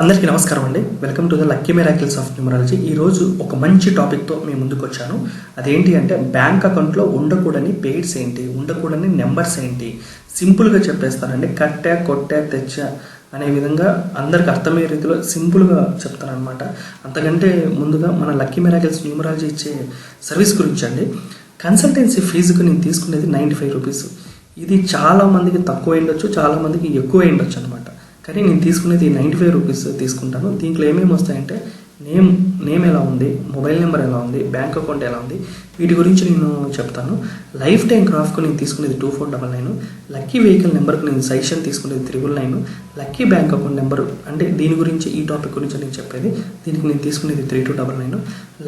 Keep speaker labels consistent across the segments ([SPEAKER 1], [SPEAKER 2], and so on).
[SPEAKER 1] అందరికీ నమస్కారం అండి. Welcome to the lucky miracles of numerology. ఈరోజు ఒక మంచి టాపిక్తో మీ ముందుకు వచ్చాను. అదేంటి అంటే బ్యాంక్ అకౌంట్లో ఉండకూడని పెయిడ్స్ ఏంటి? ఉండకూడని నెంబర్స్ ఏంటి? సింపుల్గా చెప్పేస్తానండి. కట్టా కొట్టా తెచ్చా అనే విధంగా అందరికి అర్థమయ్యే రీతిలో సింపుల్గా చెప్తానమాట అంతకంటే ముందుగా మన లక్కీ మెరాకిల్స్ న్యూమరాలజీ ఇచ్చే సర్వీస్ గురించి అండి. కన్సల్టెన్సీ ఫీజుకు నేను తీసుకునేది నైంటీ ఫైవ్ రూపీస్. ఇది చాలామందికి తక్కువ ఉండొచ్చు చాలామందికి ఎక్కువ ఉండొచ్చు అనమాట కానీ నేను తీసుకునేది నైంటీ ఫైవ్ రూపీస్ తీసుకుంటాను. దీంట్లో ఏమేమి వస్తాయంటే నేమ్ నేమ్ ఎలా ఉంది మొబైల్ నెంబర్ ఎలా ఉంది బ్యాంక్ అకౌంట్ ఎలా ఉంది వీటి గురించి నేను చెప్తాను. లైఫ్ టైం క్రాఫ్ట్కు నేను తీసుకునేది two four double nine lucky vehicle నెంబర్కి నేను సజెషన్ తీసుకునేది triple nine lucky bank account number అంటే దీని గురించి ఈ టాపిక్ గురించి నేను చెప్పేది. దీనికి నేను తీసుకునేది three two double nine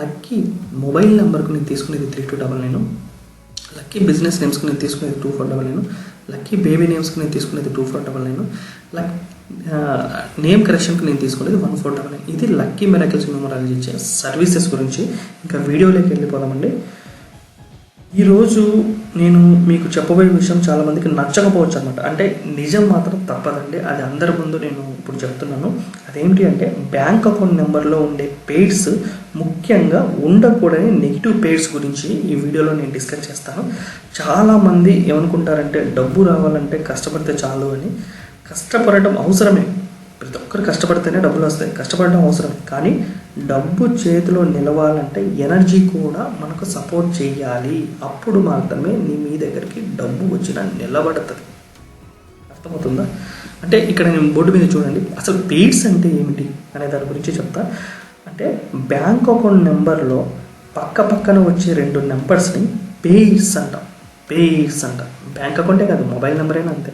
[SPEAKER 1] lucky mobile నెంబర్కు నేను తీసుకునేది three two double nine lucky business నేమ్స్కి నేను తీసుకునేది two four double nine lucky baby నేమ్స్కి నేను తీసుకునేది two four double nine luck name కరెక్షన్కి నేను తీసుకునేది వన్ ఫోర్ డబల్ నైన్ ఇది లక్కీ మెరాకిల్స్ న్యూమరాలజీ ఇచ్చే సర్వీసెస్ గురించి. ఇంకా వీడియోలోకి వెళ్ళిపోదామండి. ఈరోజు నేను మీకు చెప్పబోయే విషయం చాలామందికి నచ్చకపోవచ్చు అనమాట అంటే నిజం మాత్రం తప్పదండి. అది అందరి ముందు నేను ఇప్పుడు చెప్తున్నాను. అదేంటి అంటే బ్యాంక్ అకౌంట్ నెంబర్లో ఉండే పేడ్స్ ముఖ్యంగా ఉండకూడని నెగిటివ్ పేడ్స్ గురించి ఈ వీడియోలో నేను డిస్కస్ చేస్తాను. చాలామంది ఏమనుకుంటారంటే డబ్బు రావాలంటే కష్టపడితే చాలు అని. కష్టపడటం అవసరమే. ప్రతి ఒక్కరు కష్టపడితేనే డబ్బులు వస్తాయి. కష్టపడడం అవసరం. కానీ డబ్బు చేతిలో నిలవాలంటే ఎనర్జీ కూడా మనకు సపోర్ట్ చేయాలి. అప్పుడు మాత్రమే నీ మీ దగ్గరికి డబ్బు వచ్చిన నిలబడుతుంది. అర్థమవుతుందా? అంటే ఇక్కడ నేను బోర్డు మీద చూడండి. అసలు పేడ్స్ అంటే ఏమిటి అనే దాని గురించి చెప్తా. అంటే బ్యాంక్ అకౌంట్ నెంబర్లో పక్క పక్కన వచ్చే రెండు నెంబర్స్ని పేయిడ్స్ అంటాం. పేయిడ్స్ అంటాం. బ్యాంక్ అకౌంటే కాదు మొబైల్ నెంబర్ అయినా అంతే.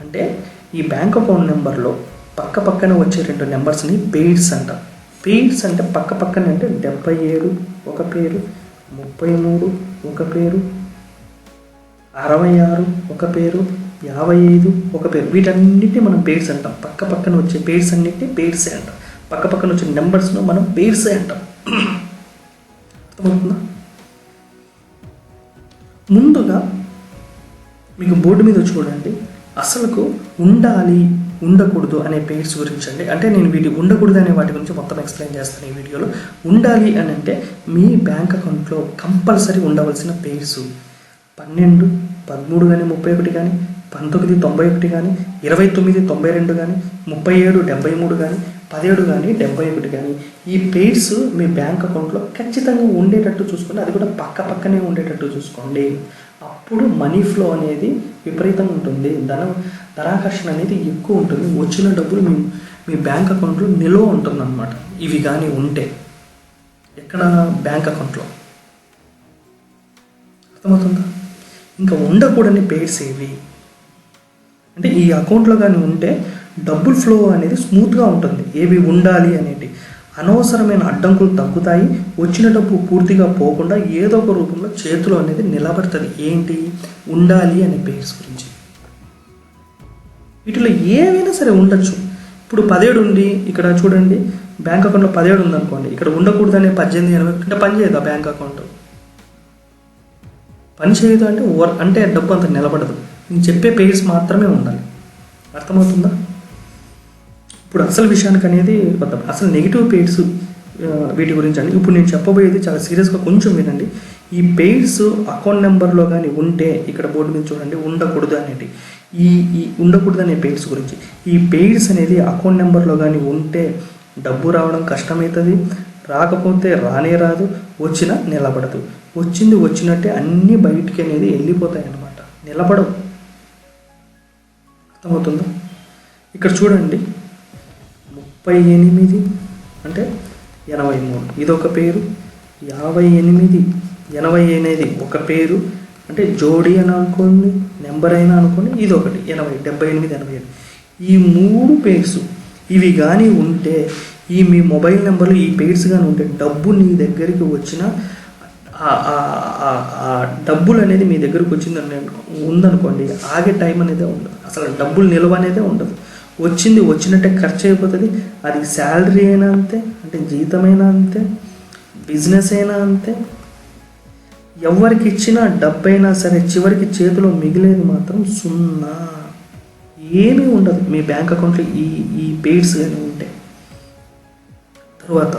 [SPEAKER 1] అంటే ఈ బ్యాంక్ అకౌంట్ నెంబర్లో పక్క పక్కన వచ్చే రెండు నెంబర్స్ని పెయిడ్స్ అంటాం. పెయిడ్స్ అంటే పక్క పక్కన అంటే డెబ్బై ఏడు ఒక పేరు ముప్పై మూడు ఒక పేరు అరవై ఆరు ఒక పేరు యాభై ఐదు ఒక పేరు. వీటన్నిటిని మనం పేర్స్ అంటాం. పక్క పక్కన వచ్చే పేర్స్ అన్నిటిని పేర్సే అంటాం. పక్క పక్కన వచ్చే నెంబర్స్ను మనం పేర్సే అంటాం. అర్థమవుతుందా? ముందుగా మీకు బోర్డు మీద చూడండి. అసలుకు ఉండాలి ఉండకూడదు అనే పేర్స్ గురించి అండి. అంటే నేను వీటి ఉండకూడదు అనే వాటి గురించి మొత్తం ఎక్స్ప్లెయిన్ చేస్తాను ఈ వీడియోలో. ఉండాలి అని అంటే మీ బ్యాంక్ అకౌంట్లో కంపల్సరీ ఉండవలసిన పేర్స్. పన్నెండు పదమూడు కానీ ముప్పై ఒకటి కానీ పంతొమ్మిది తొంభై ఒకటి కానీ ఇరవై తొమ్మిది తొంభై రెండు కానీ ముప్పై ఏడు డెబ్బై మూడు కానీ పదిహేడు కానీ డెబ్బై ఒకటి కానీ ఈ పేర్స్ మీ బ్యాంక్ అకౌంట్లో ఖచ్చితంగా ఉండేటట్టు చూసుకోండి. అది కూడా పక్క పక్కనే ఉండేటట్టు చూసుకోండి. అప్పుడు మనీ ఫ్లో అనేది విపరీతంగా ఉంటుంది. ధనం ధనాకర్షణ అనేది ఎక్కువ ఉంటుంది. వచ్చిన డబ్బులు మీ మీ బ్యాంక్ అకౌంట్లో నిల్వ ఉంటుందన్నమాట. ఇవి కానీ ఉంటే ఎక్కడ బ్యాంక్ అకౌంట్లో అర్థమవుతుందా? ఇంకా ఉండకూడని పేర్స్ ఏవి? అంటే ఈ అకౌంట్లో కానీ ఉంటే డబ్బుల్ ఫ్లో అనేది స్మూత్గా ఉంటుంది. ఏవి ఉండాలి అనేది అనవసరమైన అడ్డంకులు తగ్గుతాయి. వచ్చిన డబ్బు పూర్తిగా పోకుండా ఏదో ఒక రూపంలో చేతిలో అనేది నిలబడుతుంది ఏంటి? ఉండాలి అనే పేర్స్ గురించి. వీటిలో ఏవైనా సరే ఉండొచ్చు. ఇప్పుడు పదిహేడు ఉంది. ఇక్కడ చూడండి. బ్యాంక్ అకౌంట్లో పదిహేడు ఉందనుకోండి. ఇక్కడ ఉండకూడదనే పద్దెనిమిది ఎనభై అంటే పని చేయదు ఆ బ్యాంక్ అకౌంట్. పని చేయదు అంటే ఓవర్ అంటే డబ్బు అంత నిలబడదు. నేను చెప్పే పేర్స్ మాత్రమే ఉండాలి. అర్థమవుతుందా? ఇప్పుడు అసలు విషయానికి అనేది వద్దాం అసలు నెగిటివ్ పెయిడ్స్ వీటి గురించి అండి ఇప్పుడు నేను చెప్పబోయేది చాలా సీరియస్గా కొంచెం వినండి. ఈ పెయిడ్స్ అకౌంట్ నెంబర్లో కానీ ఉంటే ఇక్కడ బోర్డు మీద చూడండి ఉండకూడదు అనేది. ఈ ఈ ఉండకూడదు అనే పెయిడ్స్ గురించి. ఈ పెయిడ్స్ అనేది అకౌంట్ నెంబర్లో కానీ ఉంటే డబ్బు రావడం కష్టమవుతుంది రాకపోతే రానే రాదు వచ్చినా నిలబడదు. వచ్చింది వచ్చినట్టే అన్నీ బయటికి అనేది వెళ్ళిపోతాయి అన్నమాట నిలబడవు. అర్థమవుతుందా? ఇక్కడ చూడండి. ముప్పై ఎనిమిది అంటే ఎనభై మూడు. ఇదొక పేరు. యాభై ఎనిమిది ఎనభై అనేది ఒక పేరు. అంటే జోడి అని అనుకోండి నెంబర్ అయినా అనుకోండి ఇది ఒకటి ఎనభై డెబ్బై ఎనిమిది ఎనభై ఏడు. ఈ మూడు పేర్స్ ఇవి కానీ ఉంటే ఈ మీ మొబైల్ నెంబర్లు ఈ పేర్స్ కానీ ఉంటే డబ్బు నీ దగ్గరికి వచ్చిన ఆ- డబ్బులు అనేది మీ దగ్గరకు వచ్చిందని ఉందనుకోండి ఆగే టైం అనేది ఉండదు. అసలు డబ్బులు నిల్వ అనేదే ఉండదు. వచ్చింది వచ్చినట్టే ఖర్చు అయిపోతుంది అది శాలరీ అయినా అంతే అంటే జీతమైనా అంతే బిజినెస్ అయినా అంతే. ఎవరికి ఇచ్చినా డబ్బైనా సరే చివరికి చేతిలో మిగిలేది మాత్రం సున్నా. ఏమీ ఉండదు. మీ బ్యాంక్ అకౌంట్లో ఈ ఈ పేడ్స్ కానీ ఉంటే. తర్వాత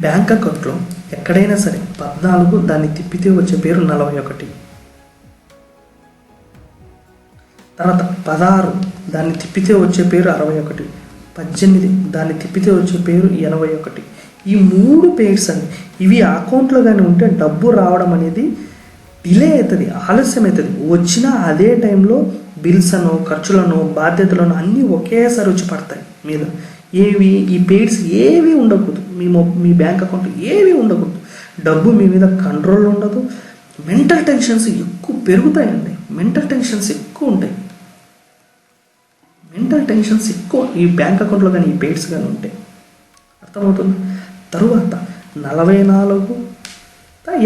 [SPEAKER 1] బ్యాంక్ అకౌంట్లో ఎక్కడైనా సరే పద్నాలుగు దాన్ని తిప్పితే వచ్చే పేరు నలభై ఒకటి. తర్వాత పదహారు దాన్ని తిప్పితే వచ్చే పేరు అరవై ఒకటి. పద్దెనిమిది దాన్ని తిప్పితే వచ్చే పేరు ఎనభై ఒకటి. ఈ మూడు పేర్స్ అండి ఇవి అకౌంట్లో కానీ ఉంటే డబ్బు రావడం అనేది డిలే అవుతుంది ఆలస్యం అవుతుంది. వచ్చిన అదే టైంలో బిల్స్ అనో ఖర్చులను బాధ్యతలను అన్నీ ఒకేసారి వచ్చి పడతాయి మీద. ఏవి ఈ పేడ్స్ ఏవి ఉండకూడదు. మీ మీ బ్యాంక్ అకౌంట్ ఏవి ఉండకూడదు. డబ్బు మీ మీద కంట్రోల్ ఉండదు. మెంటల్ టెన్షన్స్ ఎక్కువ పెరుగుతాయండి. మెంటల్ టెన్షన్స్ ఎక్కువ ఉంటాయి. మెంటల్ టెన్షన్స్ ఎక్కువ ఈ బ్యాంక్ అకౌంట్లో కానీ ఈ పేడ్స్ కానీ ఉంటాయి అర్థమవుతుంది? తరువాత నలభై నాలుగు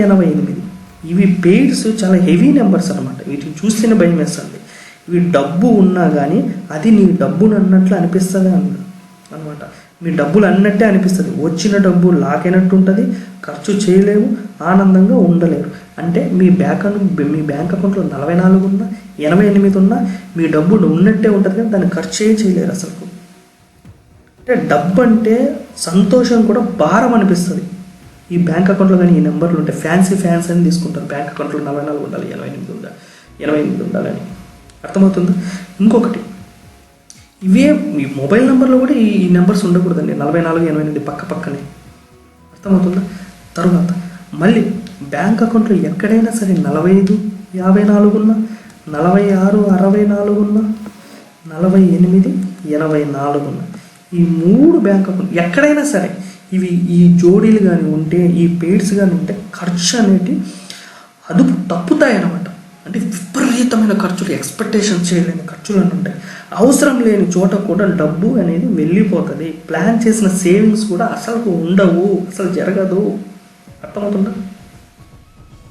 [SPEAKER 1] ఎనభై ఎనిమిది. ఇవి పేడ్స్ చాలా హెవీ నెంబర్స్ అనమాట వీటిని చూస్తేనే భయం వేస్తుంది. ఇవి డబ్బు ఉన్నా కానీ అది నీ డబ్బును అన్నట్లు అనిపిస్తుంది అన్న అనమాట మీ డబ్బులు అన్నట్టే అనిపిస్తుంది. వచ్చిన డబ్బు లాకైనట్టు ఉంటుంది ఖర్చు చేయలేవు ఆనందంగా ఉండలేరు అంటే మీ బ్యాంక్ మీ బ్యాంక్ అకౌంట్లో నలభై నాలుగు ఉన్నా ఎనభై ఎనిమిది ఉన్నా మీ డబ్బు ఉన్నట్టే ఉంటుంది కానీ దాన్ని ఖర్చే చేయలేరు అసలు అంటే డబ్బు అంటే సంతోషం కూడా భారం అనిపిస్తుంది. ఈ బ్యాంక్ అకౌంట్లో కానీ ఈ నెంబర్లు ఉంటాయి ఫ్యాన్సీ ఫ్యాన్స్ అని తీసుకుంటారు. బ్యాంక్ అకౌంట్లో నలభై నాలుగు ఉండాలి ఎనభై ఎనిమిది ఉండాలి ఎనభై ఎనిమిది ఉండాలని. అర్థమవుతుందా? ఇంకొకటి ఇవే మీ మొబైల్ నెంబర్లో కూడా ఈ నెంబర్స్ ఉండకూడదండి. నలభై నాలుగు ఎనభై ఎనిమిది పక్క పక్కనే. అర్థమవుతుందా? తరువాత మళ్ళీ బ్యాంక్ అకౌంట్లో ఎక్కడైనా సరే నలభై ఐదు యాభై నాలుగు ఉన్నా నలభై ఆరు అరవై నాలుగు ఉన్నా నలభై ఎనిమిది ఎనభై నాలుగు ఉన్నా. ఈ మూడు బ్యాంక్ అకౌంట్ ఎక్కడైనా సరే ఇవి ఈ జోడీలు కానీ ఉంటే ఈ పేడ్స్ కానీ ఉంటే ఖర్చు అనేటి అదుపు తప్పుతాయి అన్నమాట అంటే విపరీతమైన ఖర్చులు ఎక్స్పెక్టేషన్ చేయలేని ఖర్చులు అని ఉంటాయి. అవసరం లేని చోట కూడా డబ్బు అనేది వెళ్ళిపోతుంది. ప్లాన్ చేసిన సేవింగ్స్ కూడా అసలు ఉండవు అసలు జరగదు. అర్థమవుతుందా?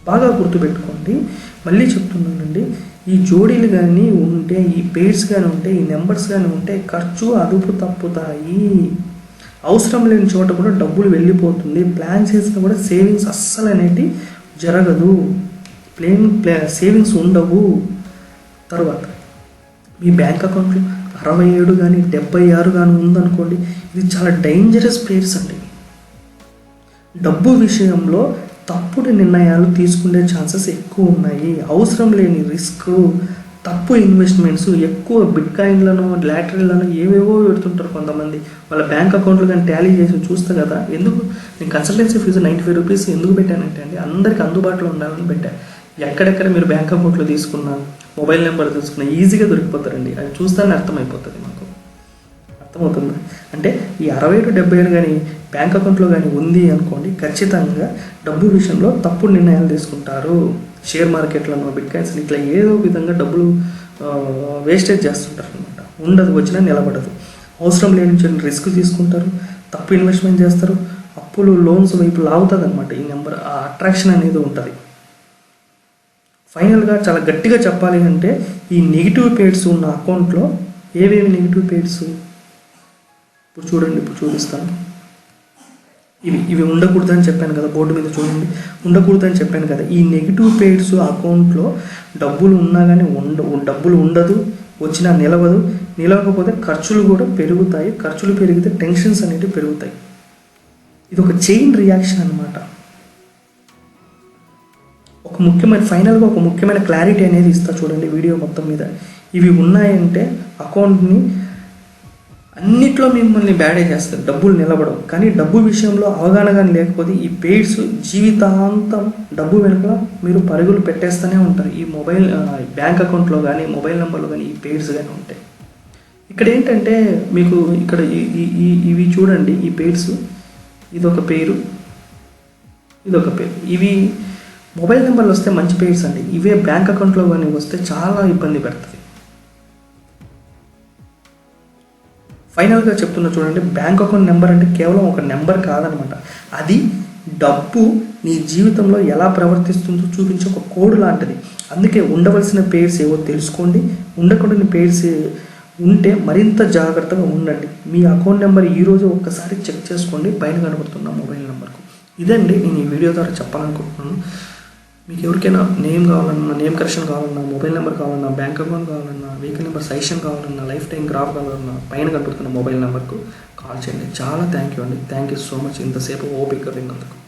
[SPEAKER 1] బాగా గుర్తుపెట్టుకోండి. మళ్ళీ చెప్తున్నానండి ఈ జోడీలు కానీ ఉంటే ఈ పేర్స్ కానీ ఉంటే ఈ నెంబర్స్ కానీ ఉంటే ఖర్చు అదుపు తప్పుతాయి. అవసరం లేని చోట కూడా డబ్బులు వెళ్ళిపోతుంది. ప్లాన్ చేసినా కూడా సేవింగ్స్ అస్సలు అనేటి జరగదు. ప్లేన్ ప్లా సేవింగ్స్ ఉండవు. తర్వాత మీ బ్యాంక్ అకౌంట్లో అరవై ఏడు కానీ డెబ్బై ఆరు కానీ ఉందనుకోండి ఇది చాలా డేంజరస్ ప్లేయర్స్ అండి. డబ్బు విషయంలో తప్పుడు నిర్ణయాలు తీసుకునే ఛాన్సెస్ ఎక్కువ ఉన్నాయి. అవసరం లేని రిస్క్ తప్పు ఇన్వెస్ట్మెంట్స్ ఎక్కువ బిట్ కాయిన్లను లాటరీలను ఏవేవో పెడుతుంటారు కొంతమంది. వాళ్ళ బ్యాంక్ అకౌంట్లు కానీ టాలీ చేసి చూస్తే కదా ఎందుకు? నేను consultancy fee ninety five rupees ఎందుకు పెట్టానంటే అండి అందరికి అందుబాటులో ఉండాలని పెట్టా. ఎక్కడెక్కడ మీరు బ్యాంక్ అకౌంట్లో తీసుకున్నా మొబైల్ నెంబర్ తీసుకున్నా ఈజీగా దొరికిపోతారండి. అది చూస్తానే అర్థమైపోతుంది మాకు. అర్థమవుతుంది? అంటే ఈ అరవై టు డెబ్బై ఏడు కానీ బ్యాంక్ అకౌంట్లో కానీ ఉంది అనుకోండి ఖచ్చితంగా డబ్బు విషయంలో తప్పుడు నిర్ణయాలు తీసుకుంటారు. షేర్ మార్కెట్లను బిట్కాయిన్స్ ఇట్లా ఏదో విధంగా డబ్బులు వేస్టేజ్ చేస్తుంటారు అనమాట ఉండదు వచ్చినా నిలబడదు. అవసరం లేని రిస్క్ తీసుకుంటారు తప్పు ఇన్వెస్ట్మెంట్ చేస్తారు అప్పులు లోన్స్ వైపు లాగుతుంది అనమాట ఈ నెంబర్ ఆ అట్రాక్షన్ అనేది ఉంటుంది. ఫైనల్గా చాలా గట్టిగా చెప్పాలి అంటే ఈ నెగిటివ్ పేడ్స్ ఉన్న అకౌంట్లో ఏవేవి నెగిటివ్ పేడ్స్ ఇప్పుడు చూడండి ఇప్పుడు చూపిస్తాను. ఇవి ఇవి ఉండకూడదని చెప్పాను కదా బోర్డు మీద చూడండి. ఉండకూడదని చెప్పాను కదా ఈ నెగిటివ్ పేడ్స్ అకౌంట్లో డబ్బులు ఉన్నా కానీ ఉండ డబ్బులు ఉండదు వచ్చినా నిలవదు. నిలవకపోతే ఖర్చులు కూడా పెరుగుతాయి. ఖర్చులు పెరిగితే టెన్షన్స్ అనేవి పెరుగుతాయి. ఇది ఒక చైన్ రియాక్షన్ అన్నమాట. ఒక ముఖ్యమైన ఫైనల్గా ఒక ముఖ్యమైన క్లారిటీ అనేది ఇస్తా చూడండి వీడియో మొత్తం మీద. ఇవి ఉన్నాయంటే అకౌంట్ని అన్నిట్లో మిమ్మల్ని బ్యాడే చేస్తారు డబ్బులు నిలబడవు. కానీ డబ్బు విషయంలో అవగాహన కానీ లేకపోతే ఈ పెయిడ్స్ జీవితాంతం డబ్బు వెనుక మీరు పరుగులు పెట్టేస్తూనే ఉంటారు. ఈ మొబైల్ బ్యాంక్ అకౌంట్లో కానీ మొబైల్ నెంబర్లో కానీ ఈ పెయిడ్స్ కానీ ఉంటాయి ఇక్కడ ఏంటంటే మీకు ఇక్కడ ఈ- ఈ- ఇవి చూడండి ఈ పేర్స్ ఇదొక పేరు ఇదొక పేరు. ఇవి మొబైల్ నెంబర్లు వస్తే మంచి పేర్స్ అండి. ఇవే బ్యాంక్ అకౌంట్లో కానీ వస్తే చాలా ఇబ్బంది పెడుతుంది. ఫైనల్గా చెప్తున్నా చూడండి బ్యాంక్ అకౌంట్ నెంబర్ అంటే కేవలం ఒక నెంబర్ కాదనమాట. అది డబ్బు నీ జీవితంలో ఎలా ప్రవర్తిస్తుందో చూపించే ఒక కోడ్ లాంటిది. అందుకే ఉండవలసిన పేర్స్ ఏవో తెలుసుకోండి. ఉండకూడని పేర్స్ ఉంటే మరింత జాగ్రత్తగా ఉండండి. మీ అకౌంట్ నెంబర్ ఈరోజు ఒక్కసారి చెక్ చేసుకోండి. పైన కనబడుతున్న మొబైల్ నెంబర్కు. ఇదండి నేను ఈ వీడియో ద్వారా చెప్పాలనుకుంటున్నాను. మీకు ఎవరికైనా నేమ్ కావాలన్నా నేమ్ కరెక్షన్ కావాలన్నా మొబైల్ నెంబర్ కావాలన్నా బ్యాంక్ అకౌంట్ కావాలన్నా వెహికల్ నెంబర్ సజెషన్ కావాలన్నా లైఫ్ టైం గ్రాఫ్ కావాలన్నా పైన కనపడుతున్న మొబైల్ నెంబర్కు కాల్ చేయండి. చాలా థ్యాంక్ యూ అండి. Thank you so much. ఇంతసేపు ఓపిక అందుకు